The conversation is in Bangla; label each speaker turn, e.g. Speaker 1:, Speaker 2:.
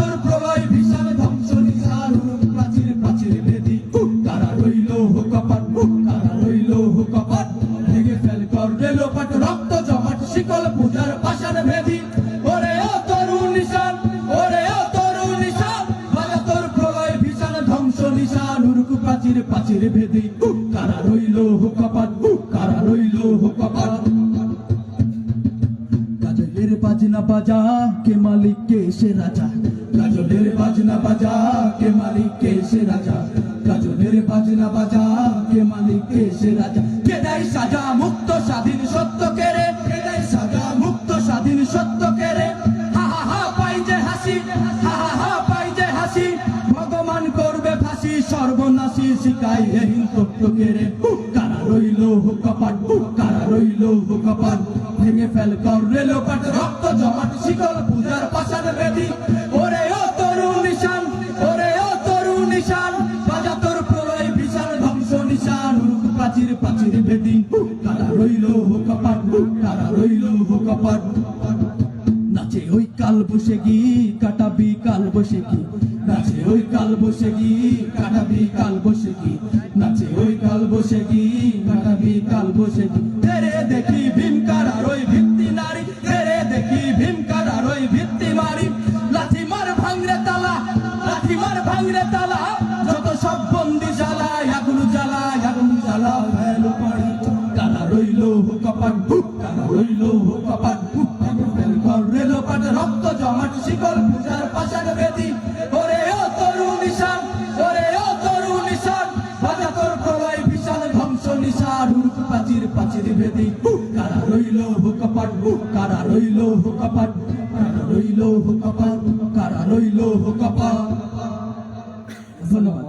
Speaker 1: রক্ত ভীষণ ধ্বংস নিশান, প্রাচীর প্রাচীর বেদি। কারা রইল হুকাপাট, কারা রইল হুকাপাট কর রেলপাট রক্ত জমাট, শিকল পূজার পাষাণ বেদি। প্রাচীর প্রাচীর ভেদে কারা রইল হুকাপাট কারা রইল হুকাপাট কাজলের বাজনা বাজা, কে মালিক, কে সে রাজা? কাজলের বাজনা বাজা, কে মালিক, কে সে রাজা? কাজলের বাজনা বাজা, কে মালিক, কে সে রাজা? কে দেয় সাজা মুক্ত স্বাধীন সর্বনাশী শিকাই এহীন তত্ত্ব কেরে কারা রইল হুকাপাট? কারা রইল হুকাপাট? ভেঙে ফেল কর রেলোপাট রক্ত জমাট, শিকল পূজার পাশার বেদি। ওরে ও তরু নিশান, ওরে ও তরু নিশান বাজা তোর প্রলয় বিশাল ধ্বংস নিশান প্রাচীর প্রাচীর বেদি। কারা রইল হুকাপাট? কারা রইল ওই কাল বসে গি কাটাবি কাল বসে কি? নাচে ওই কাল বসে গি কাটাবি কাল বসে কি? নাচে ওই কাল বসে গি কাটাবি কাল বসে কি? তেরে দেখি ভীমকার আর ওই ভিত্তি নারী, তেরে দেখি ভীমকার আর ওই ভিত্তি মারি। লাঠি মার ভাঙরে তালা, লাঠি মার ভাঙরে তালা। যত সব বন্দি জ্বালা আগুন জ্বালা আগুন জ্বালা ভেলু পাড়ি কারা রইল হুকাপাট কারা রইল রেলোপাট রক্ত জমাট শিকল, পূজার পাশার বেদি। তরু নিশান ওরে ও তরু নিশান বাজা তোর প্রলয় বিশাল ধ্বংস নিশান। উড়ুক প্রাচীর প্রাচীর বেদি কারা রইল হুকাপাট কারা রইল হুকাপাট কারা রইল হুকাপাট কারা রইল হুকাপাট। ধন্যবাদ।